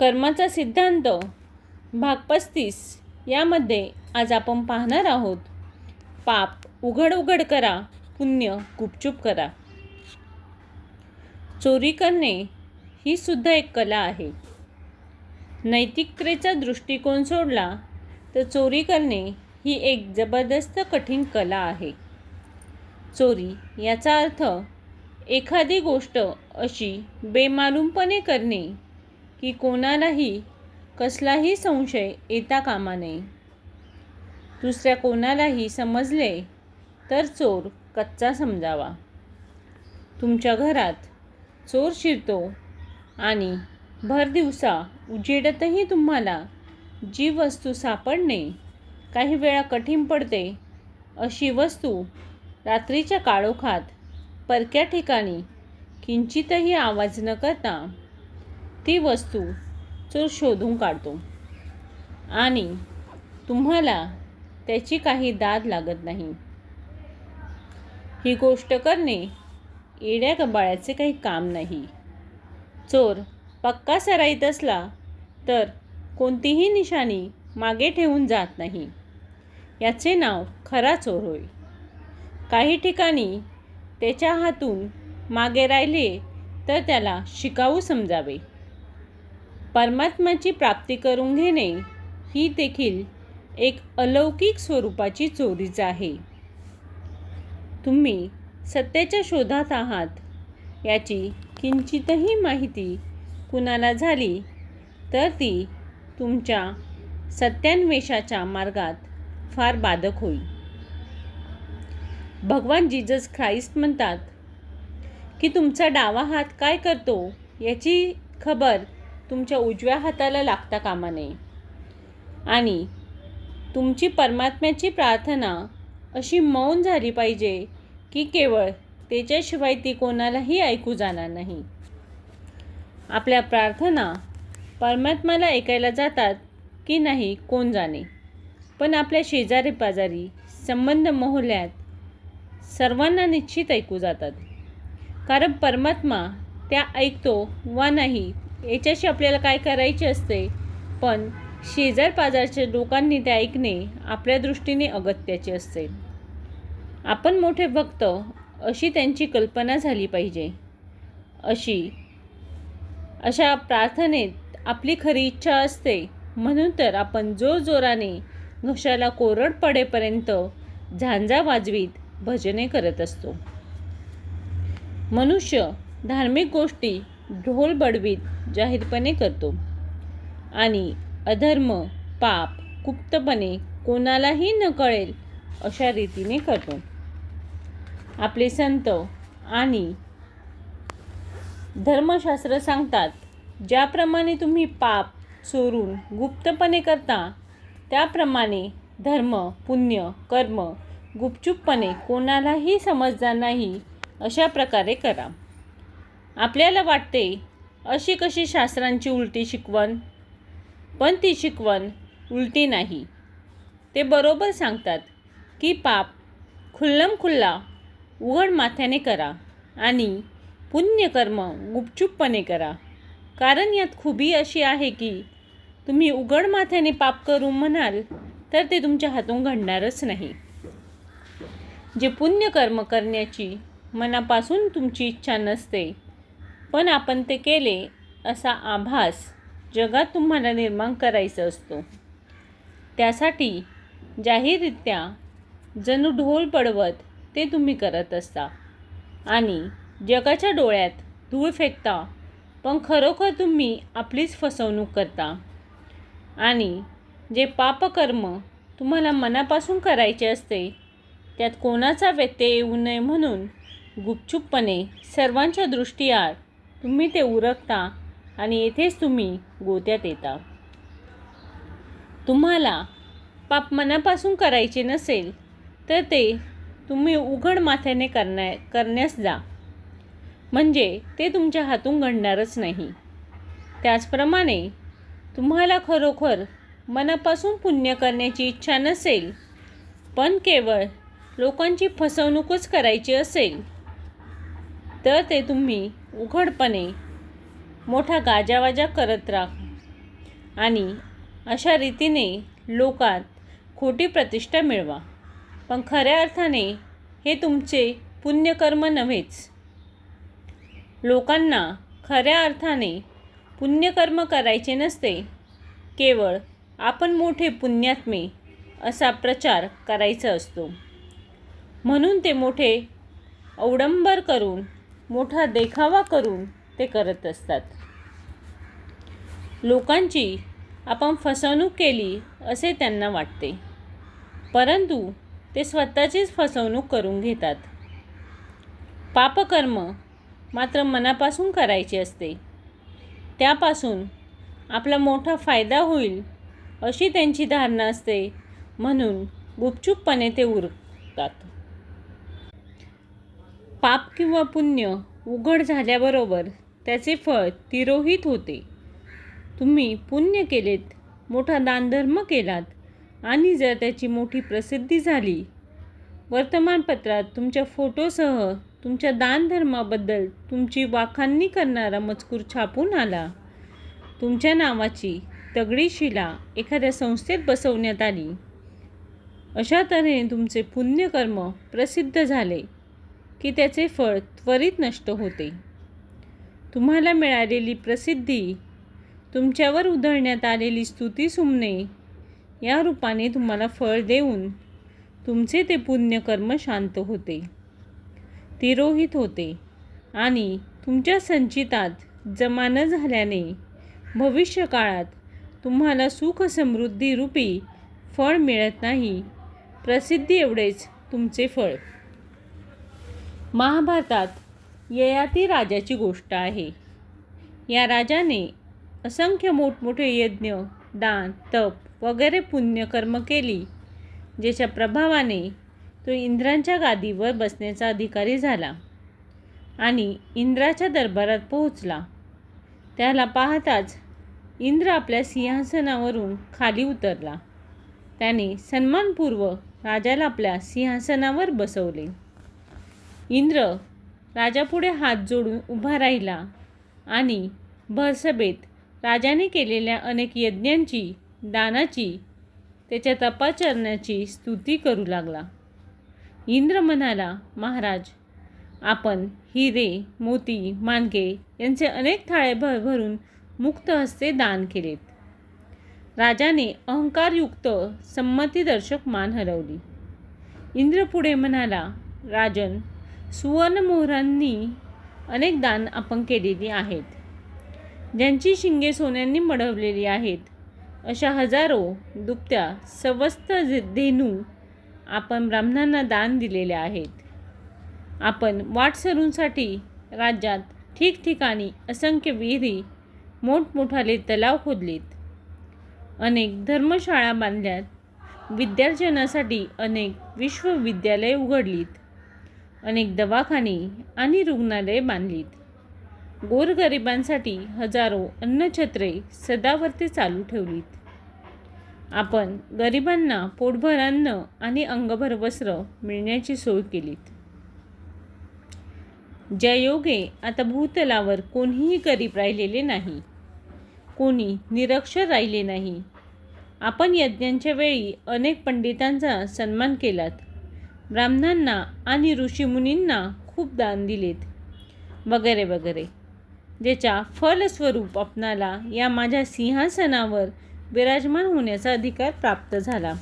कर्माचा सिद्धांत भाग पस्तीस यामध्ये आज आपण पाहणार आहोत. पाप उघड उघड करा पुण्य गुपचूप करा. चोरी करणे ही सुद्धा एक कला आहे. नैतिकतेचा दृष्टिकोन सोडला तर चोरी करणे ही एक जबरदस्त कठीण कला आहे. चोरी याचा अर्थ एखादी गोष्ट अशी बेमालूमपणे करणे की कोणालाही कसलाही संशय येता कामा नये. दुसऱ्या कोणालाही समजले तर चोर कच्चा समजावा. तुमच्या घरात चोर शिरतो आणि भर दिवसा उजेडतही तुम्हाला जी वस्तू सापडणे काही वेळा कठीण पडते अशी वस्तू रात्रीच्या काळोखात परक्या ठिकाणी किंचितही आवाज न करता ती वस्तू चोर शोधून काढतो. आणि तुम्हाला त्याची काही दाद लागत नाही. ही गोष्ट करणे येड्या कबाळ्याचे काही काम नाही. चोर पक्का सराईत असला तर कोणतीही निशाणी मागे ठेवून जात नाही. याचे नाव खरा चोर होय. काही ठिकाणी त्याच्या हातून मागे राहिले तर त्याला शिकाऊ समजावे. परमात्म्याची प्राप्ती करून घेणे ही देखील एक अलौकिक स्वरूपाची चोरीच आहे. तुम्ही सत्याच्या शोधात आहात याची किंचितही माहिती कुणाला झाली तर ती तुमच्या सत्यान्वेषाच्या मार्गात फार बाधक होईल. भगवान जीजस ख्राईस्ट म्हणतात की तुमचा डावा हात काय करतो याची खबर तुमच्या उजव्या हाताला लागता कामा नये. आणि तुमची परमात्म्याची प्रार्थना अशी मौन झाली पाहिजे की केवळ त्याच्याशिवाय ती कोणालाही ऐकू जाणार नाही. आपल्या प्रार्थना परमात्माला ऐकायला जातात की नाही कोण जाणे. पण आपल्या शेजारी पाजारी संबंध मोहल्यात सर्वांना निश्चित ऐकू जातात. कारण परमात्मा त्या ऐकतो वा नाही याच्याशी आपल्याला काय करायचे असते? पण शेजार पाजारच्या लोकांनी ते ऐकणे आपल्या दृष्टीने अगत्याचे असते. आपण मोठे भक्त अशी त्यांची कल्पना झाली पाहिजे. अशी अशा प्रार्थनेत आपली खरी इच्छा असते. म्हणून तर आपण जोरजोराने घशाला कोरड पडेपर्यंत झांजा वाजवीत भजने करत असतो. मनुष्य धार्मिक गोष्टी ढोल बडवीत जाहीरपणे करतो. आणि अधर्म पाप गुप्तपणे कोणालाही न कळेल अशा रीतीने करतो. आपले संत आणि धर्मशास्त्र सांगतात ज्याप्रमाणे तुम्ही पाप चोरून गुप्तपणे करता त्याप्रमाणे धर्म पुण्य कर्म गुपचूपपणे कोणालाही समजणार नाही अशा प्रकारे करा. आपल्याला वाटते अशी कशी शास्त्रांची उलटी शिकवण? पण ती शिकवण उलटी नाही. ते बरोबर सांगतात की पाप खुल्लम खुल्ला उघड माथ्याने करा आणि पुण्यकर्म गुपचूपपणे करा. कारण यात खुबी अशी आहे की तुम्ही उघड माथ्याने पाप करू म्हणाल तर ते तुमच्या हातून घडणारच नाही. जे पुण्यकर्म करण्याची मनापासून तुमची इच्छा नसते पण आपण ते केले असा आभास जगात तुम्हाला निर्माण करायचा असतो. त्यासाठी जाहीररित्या जणू ढोल पडवत ते तुम्ही करत असता. आणि जगाच्या डोळ्यात धूळ फेकता पण खरोखर तुम्ही आपलीच फसवणूक करता. आणि जे पापकर्म तुम्हाला मनापासून करायचे असते त्यात कोणाचा व्यत्यय येऊ नये म्हणून गुपचूपपणे सर्वांच्या दृष्टीआड तुम्ही ते उरकता आणि येथेच तुम्ही गोत्यात येता. तुम्हाला पाप मनापासून करायचे नसेल तर ते तुम्ही उघड माथ्याने करण्या करण्यास जा. म्हणजे ते तुमच्या हातून घडणारच नाही. त्याचप्रमाणे तुम्हाला खरोखर मनापासून पुण्य करण्याची इच्छा नसेल पण केवळ लोकांची फसवणूकच करायची असेल तर ते तुम्ही उघडपणे मोठा गाजावाजा करत राहा. आणि अशा रीतीने लोकात खोटी प्रतिष्ठा मिळवा. पण खऱ्या अर्थाने हे तुमचे पुण्यकर्म नव्हेच. लोकांना खऱ्या अर्थाने पुण्यकर्म करायचे नसते. केवळ आपण मोठे पुण्यात्मे असा प्रचार करायचा असतो. म्हणून ते मोठे अवडंबर करून मोठा देखावा करून ते करत असतात. लोकांची आपण फसवणूक केली असे त्यांना वाटते. परंतु ते स्वतःचीच फसवणूक करून घेतात. पापकर्म मात्र मनापासून करायचे असते. त्यापासून आपला मोठा फायदा होईल अशी त्यांची धारणा असते म्हणून गुपचूपपणे ते उरतात. पाप किंवा पुण्य उघड झाल्याबरोबर त्याचे फळ तिरोहित होते. तुम्ही पुण्य केलेत मोठा दानधर्म केलात आणि जर त्याची मोठी प्रसिद्धी झाली वर्तमानपत्रात तुमच्या फोटोसह तुमच्या दानधर्माबद्दल तुमची वाखाणणी करणारा मजकूर छापून आला. तुमच्या नावाची तगडी शिला एखाद्या संस्थेत बसवण्यात आली. अशा तऱ्हेने तुमचे पुण्यकर्म प्रसिद्ध झाले. की त्याचे फळ त्वरित नष्ट होते. तुम्हाला मिळालेली प्रसिद्धी तुमच्यावर उधळण्यात आलेली स्तुती सुमने या रूपाने तुम्हाला फळ देऊन तुमचे ते पुण्यकर्म शांत होते तिरोहित होते आणि तुमच्या संचितात जमा न झाल्याने भविष्यकाळात तुम्हाला सुख समृद्धी रूपी फळ मिळत नाही. प्रसिद्धी एवढेच तुमचे फळ. महाभारतात ययाती राजाची गोष्ट आहे. या राजाने असंख्य मोठमोठे यज्ञ दान तप वगैरे पुण्यकर्म केली ज्याच्या प्रभावाने तो इंद्रांच्या गादीवर बसण्याचा अधिकारी झाला आणि इंद्राच्या दरबारात पोहोचला. त्याला पाहताच इंद्र आपल्या सिंहासनावरून खाली उतरला. त्याने सन्मानपूर्वक राजाला आपल्या सिंहासनावर बसवले. इंद्र राजापुढे हात जोडून उभा राहिला आणि भरसभेत राजाने केलेल्या अनेक यज्ञांची दानाची त्याच्या तपाचरणाची स्तुती करू लागला. इंद्र म्हणाला महाराज आपण हिरे मोती मानके यांचे अनेक थाळे भर भरून मुक्त हस्ते दान केलेत. राजाने अहंकारयुक्त संमतीदर्शक मान हलवली. इंद्र पुढे म्हणाला राजन सुवर्णमोहरांनी अनेक दान आपण केलेली आहेत. ज्यांची शिंगे सोन्यांनी मढवलेली आहेत अशा हजारो दुपत्या सवस्त धेनू आपण ब्राह्मणांना दान दिलेले आहेत. आपण वाटसरूंसाठी राज्यात ठिकठिकाणी असंख्य विहिरी मोठमोठाले तलाव खोदलेत. अनेक धर्मशाळा बांधल्यात. विद्यार्जनासाठी अनेक विश्वविद्यालये उघडलीत. अनेक दवाखाने आणि रुग्णालये बांधलीत. गोरगरिबांसाठी हजारो अन्नछत्रे सदावरती चालू ठेवलीत. आपण गरिबांना पोटभर अन्न आणि अंगभर वस्त्र मिळण्याची सोय केलीत. ज्या योगे आता भूतलावर कोणीही गरीब राहिलेले नाही कोणी निरक्षर राहिले नाही आपण यज्ञांच्या वेळी अनेक पंडितांचा सन्मान केलात. ब्राह्मणांना आणि ऋषीमुनींना खूप दान दिलेत. वगैरे वगैरे. ज्याच्या फलस्वरूप आपणाला या माझ्या सिंहासनावर विराजमान होण्याचा अधिकार प्राप्त झाला.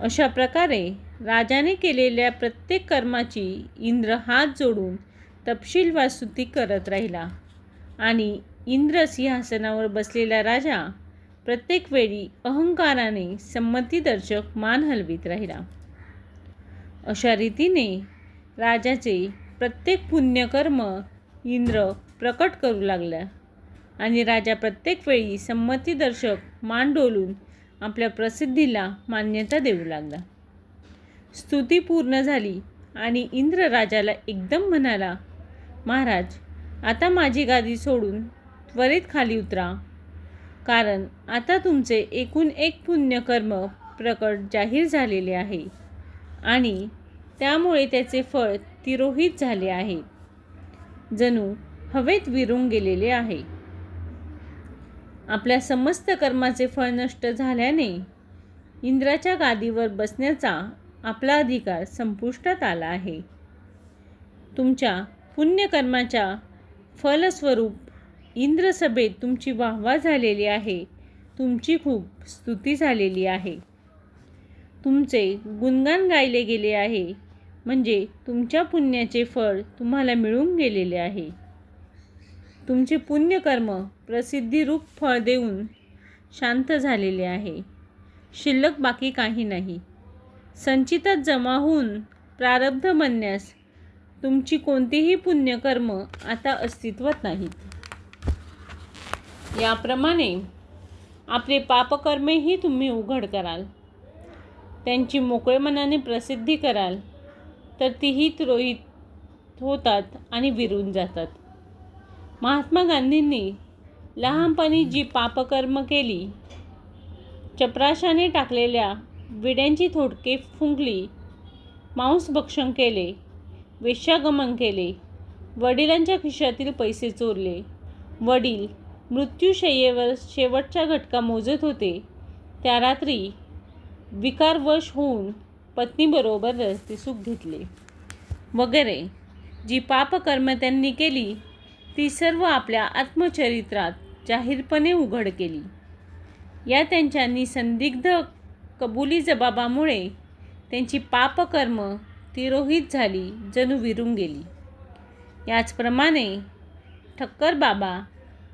अशा प्रकारे राजाने केलेल्या प्रत्येक कर्माची इंद्र हात जोडून तपशीलवार स्तुती करत राहिला. आणि इंद्र सिंहासनावर बसलेला राजा प्रत्येक वेळी अहंकाराने संमतीदर्शक मान हलवीत राहिला. अशा रीतीने राजाचे प्रत्येक पुण्यकर्म इंद्र प्रकट करू लागला आणि राजा प्रत्येक वेळी संमतीदर्शक मान डोलून आपल्या प्रसिद्धीला मान्यता देऊ लागला. स्तुती पूर्ण झाली आणि इंद्र राजाला एकदम म्हणाला महाराज आता माझी गादी सोडून त्वरित खाली उतरा. कारण आता तुमचे एकूण एक पुण्यकर्म प्रकट जाहीर झालेले आहे. आणि त्यामुळे त्याचे फळ तिरोहित झाले आहे. जणू हवेत विरून गेलेले आहे. आपल्या समस्त कर्माचे फळ नष्ट झाल्याने इंद्राच्या गादीवर बसण्याचा आपला अधिकार संपुष्टात आला आहे. तुमच्या पुण्यकर्माच्या फलस्वरूप इंद्रसभेत तुमची वाहवा झालेली आहे. तुमची खूप स्तुती झालेली आहे. तुमचे गुणगान गायले गेले आहे. म्हणजे तुमच्या पुण्याचे फळ तुम्हाला मिळून गेलेले आहे. तुमचे पुण्यकर्म प्रसिद्धीरूप फळ देऊन शांत झालेले आहे. शिल्लक बाकी काही नाही. संचितात जमा होऊन प्रारब्ध बनण्यास तुमची कोणतीही पुण्यकर्म आता अस्तित्वात नाहीत. याप्रमाणे आपले पापकर्मेही तुम्ही उघड कराल. त्यांची मोकळे मनाने प्रसिद्धी कराल तर तीही त्रोहित होतात आणि विरून जातात. महात्मा गांधींनी लहानपणी जी पापकर्म केली चपराशाने टाकलेल्या विड्यांची थोडके फुंकली मांसभक्षण केले वेश्यागमन केले वडिलांच्या खिशातील पैसे चोरले वडील मृत्यूशय्येवर शेवटचा घटका मोजत होते त्या रात्री विकारवश होऊन पत्नीबरोबर रस्ते सुख घेतले. वगैरे जी पापकर्म त्यांनी केली ती सर्व आपल्या आत्मचरित्रात जाहीरपणे उघड केली. या त्यांच्या निसंदिग्ध कबुली जबाबामुळे त्यांची पापकर्म तिरोहित झाली जणू विरून गेली. याचप्रमाणे ठक्कर बाबा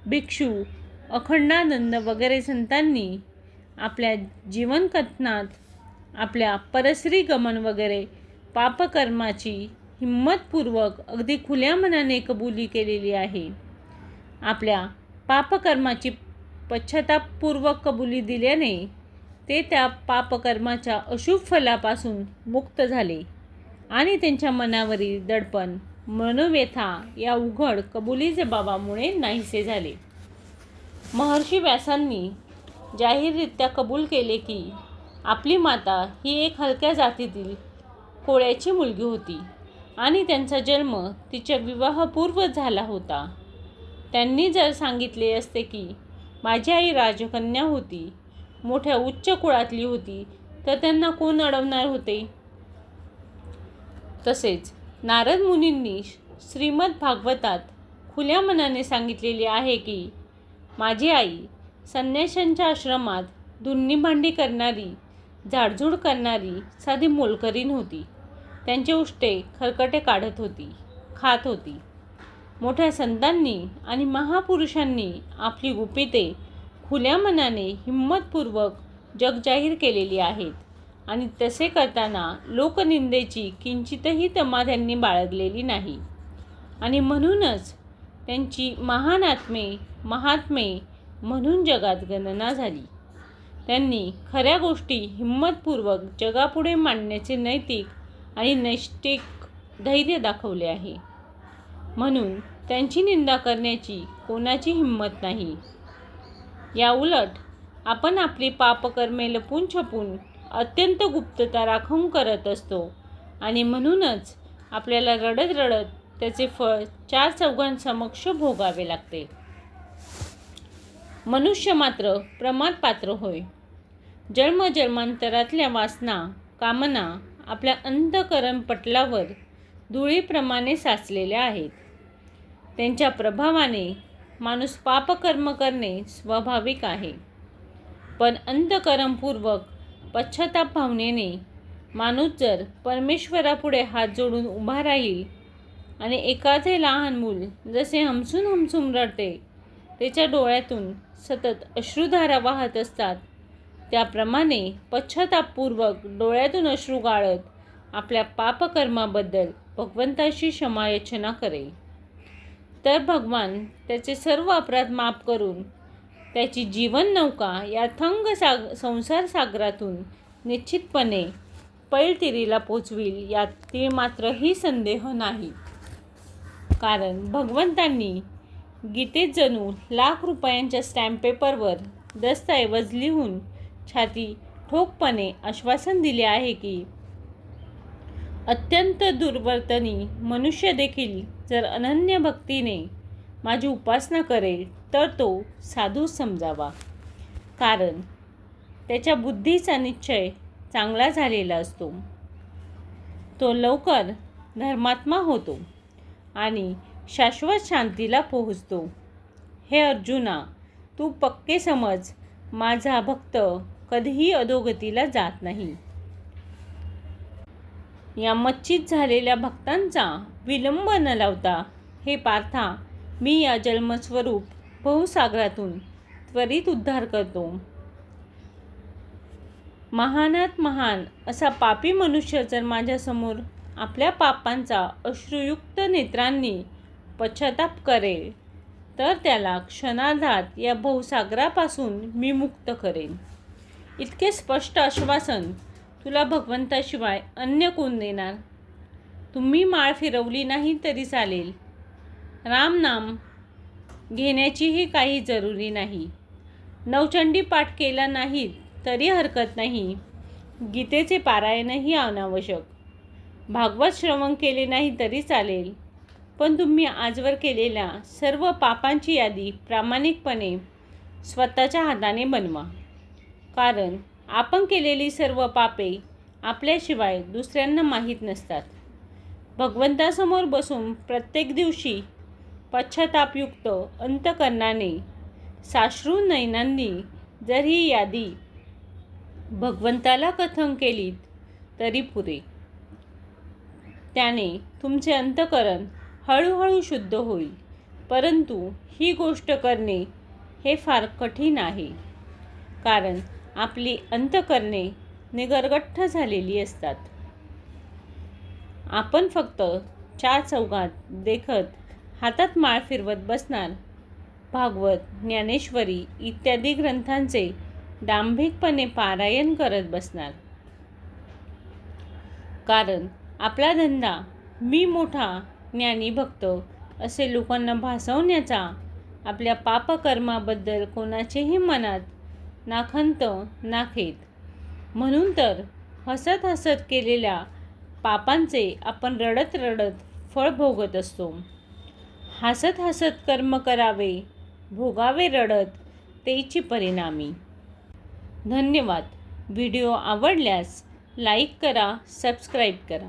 भिक्षू अखंडानंद वगैरे संतांनी आपल्या जीवनकथनात आपल्या परश्री गमन वगैरे पापकर्माची हिंमतपूर्वक अगदी खुल्या मनाने कबुली केलेली आहे. आपल्या पापकर्माची पश्चातापपूर्वक कबुली दिल्याने ते त्या पापकर्माच्या अशुभ फलापासून मुक्त झाले आणि त्यांच्या मनावरील दडपण मनोव्यथा या उघड कबुली जबाबामुळे नाहीसे झाले. महर्षी व्यासांनी जाहीररित्या कबूल केले की आपली माता ही एक हलक्या जातीतील कोळ्याची मुलगी होती आणि त्यांचा जन्म तिच्या विवाहपूर्व झाला होता. त्यांनी जर सांगितले असते की माझी आई राजकन्या होती मोठ्या उच्च कुळातली होती तर त्यांना कोण अडवणार होते? तसेच नारद मुनींनी श्रीमद भागवतात खुल्या मनाने सांगितलेले आहे की माझी आई संन्याशांच्या आश्रमात धुन्नी भांडी करणारी झाडझूड करणारी साधी मोलकरीण होती. त्यांचे उष्टे खरकटे काढत होती खात होती. मोठ्या संतांनी आणि महापुरुषांनी आपली गुपिते खुल्या मनाने हिंमतपूर्वक जगजाहीर केलेली आहेत आणि तसे करताना लोकनिंदेची किंचितही तमा त्यांनी बाळगलेली नाही. आणि म्हणूनच त्यांची महान आत्मे महात्मे म्हणून जगात गणना झाली. त्यांनी खऱ्या गोष्टी हिंमतपूर्वक जगापुढे मांडण्याचे नैतिक आणि नैष्टिक धैर्य दाखवले आहे. म्हणून त्यांची निंदा करण्याची कोणाची हिंमत नाही. या उलट आपण आपली पापकर्मे लपून छपून अत्यंत गुप्तता राखून करत असतो आणि म्हणूनच आपल्याला रडत रडत त्याचे फळ चार चौघांसमक्ष भोगावे लागते. मनुष्य मात्र प्रमाद पात्र होय. जन्मजन्मांतरातल्या वासना कामना आपल्या अंधकरण पटलावर धुळीप्रमाणे साचलेल्या आहेत. त्यांच्या प्रभावाने माणूस पापकर्म करणे स्वाभाविक आहे. पण अंधकरणपूर्वक पश्चाताप भावनेने माणूस जर परमेश्वरापुढे हात जोडून उभा राहील आणि एखादे लहान मूल जसे हमसून हमसून रडते त्याच्या डोळ्यातून सतत अश्रुधारा वाहत असतात. त्याप्रमाणे पश्चातापूर्वक डोळ्यातून अश्रू गाळत आपल्या पापकर्माबद्दल भगवंताशी क्षमायाचना करेल. तर भगवान त्याचे सर्व अपराध माफ करून त्याची जीवन नौका या थंग साग संसार सागरातून निश्चितपणे पैलतिरीला पोचविल यात ती मात्रही संदेह नाही. कारण भगवंतांनी गीतेत जणू लाख रुपयांच्या स्टॅम्प पेपरवर दस्तऐवज लिहून छाती ठोकपणे आश्वासन दिले आहे की अत्यंत दुर्वर्तनी मनुष्य देखील जर अनन्य भक्तीने माझी उपासना करेल तर तो साधू समजावा. कारण त्याच्या बुद्धीचा निश्चय चांगला झालेला असतो. तो लवकर धर्मात्मा होतो आणि शाश्वत शांतीला पोहोचतो. हे अर्जुना तू पक्के समज माझा भक्त कधीही अधोगतीला जात नाही या मच्छित झालेल्या भक्तांचा विलंब न लावता हे पार्था मी या जन्मस्वरूप बहुसागरातून त्वरित उद्धार करतो. महानात महान असा पापी मनुष्य जर माझ्यासमोर आपल्या पापांचा अश्रुयुक्त नेत्रांनी पश्चाताप करेल तर त्याला क्षणार्धात या भवसागरापासून मी मुक्त करेन. इतके स्पष्ट आश्वासन तुला भगवंताशिवाय अन्य कोण देणार? तुम्ही माळ फिरवली नाही तरी चालेल. रामनाम घेण्याचीही काही जरुरी नाही. नवचंडी पाठ केला नाही तरी हरकत नाही. गीतेचे पारायणही अनावश्यक. भागवत श्रवण केले नाही तरी चालेल. पण तुम्ही आजवर केलेल्या सर्व पापांची यादी प्रामाणिकपणे स्वतःच्या हाताने बनवा. कारण आपण केलेली सर्व पापे आपल्याशिवाय दुसऱ्यांना माहीत नसतात. भगवंतासमोर बसून प्रत्येक दिवशी पश्चातापयुक्त अंतकरणाने साश्रू नयनांनी जर ही यादी भगवंताला कथन केलीत तरी पुरे. त्याने तुमचे अंतकरण हळूहळू शुद्ध होईल. परंतु ही गोष्ट करणे हे फार कठीण आहे. कारण आपली अंतकरणे निगरगठ्ठ झालेली असतात. आपण फक्त चार चौघात देखत हातात माळ फिरवत बसणार. भागवत ज्ञानेश्वरी इत्यादी ग्रंथांचे दांभिकपणे पारायण करत बसणार. कारण आपला धंदा मी मोठा ज्ञानी भक्त असे लोकांना भासवण्याचा आपल्या पापकर्माबद्दल कोणाचेही मनात नाखंत नाखेत. म्हणून तर हसत हसत केलेल्या पापांचे आपण रडत रडत फळ भोगत असतो. हसत हसत कर्म करावे भोगावे रडत तेची परिणामी. धन्यवाद. व्हिडिओ आवडल्यास लाईक करा सबस्क्राईब करा.